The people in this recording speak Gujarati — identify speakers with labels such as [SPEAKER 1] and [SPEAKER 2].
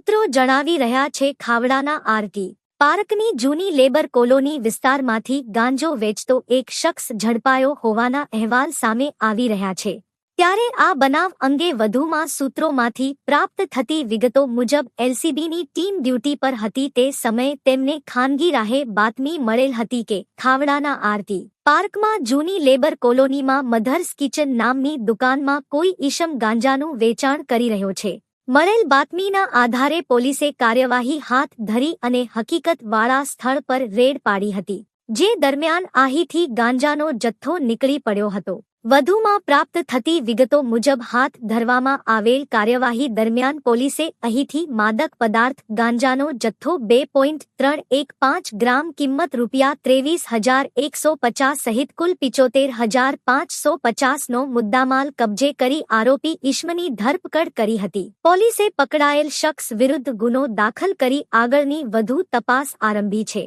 [SPEAKER 1] સૂત્રો જણાવી રહ્યા છે ખાવડાના આરતી પાર્કની જૂની લેબર કોલોની વિસ્તારમાંથી ગાંજો વેચતો એક શખ્સ ઝડપાયો હોવાના અહેવાલ સામે આવી રહ્યા છે. ત્યારે આ બનાવ અંગે વધુમાં સૂત્રોમાંથી પ્રાપ્ત થતી વિગતો મુજબ એલસીબીની ટીમ ડ્યુટી પર હતી તે સમયે તેમને ખાનગી રાહે બાતમી મળેલ હતી કે ખાવડાના આરતી પાર્કમાં જૂની લેબર કોલોનીમાં મધર્સ કિચન નામની દુકાનમાં કોઈ ઈશમ ગાંજાનું વેચાણ કરી રહ્યો છે. મળેલ બાતમીના આધારે પોલીસે કાર્યવાહી હાથ ધરી અને હકીકતવાળા સ્થળ પર રેડ પાડી હતી, જે દરમિયાન આહીથી ગાંજાનો જથ્થો નીકળી પડ્યો હતો. વધુમાં પ્રાપ્ત થતી વિગતો મુજબ હાથ ધરવામાં આવેલ કાર્યવાહી દરમિયાન પોલીસે અહીંથી માદક પદાર્થ ગાંજાનો જથ્થો બે પોઈન્ટ ત્રણ એક પાંચ ગ્રામ કિંમત રૂપિયા ત્રેવીસ હજાર એકસો પચાસ સહિત કુલ પિચોતેર હજાર પાંચસો પચાસનો મુદ્દામાલ કબજે કરી આરોપી ઈશ્મની ધરપકડ કરી હતી. પોલીસે પકડાયેલ શખ્સ વિરુદ્ધ ગુનો દાખલ કરી આગળની વધુ તપાસ આરંભી છે.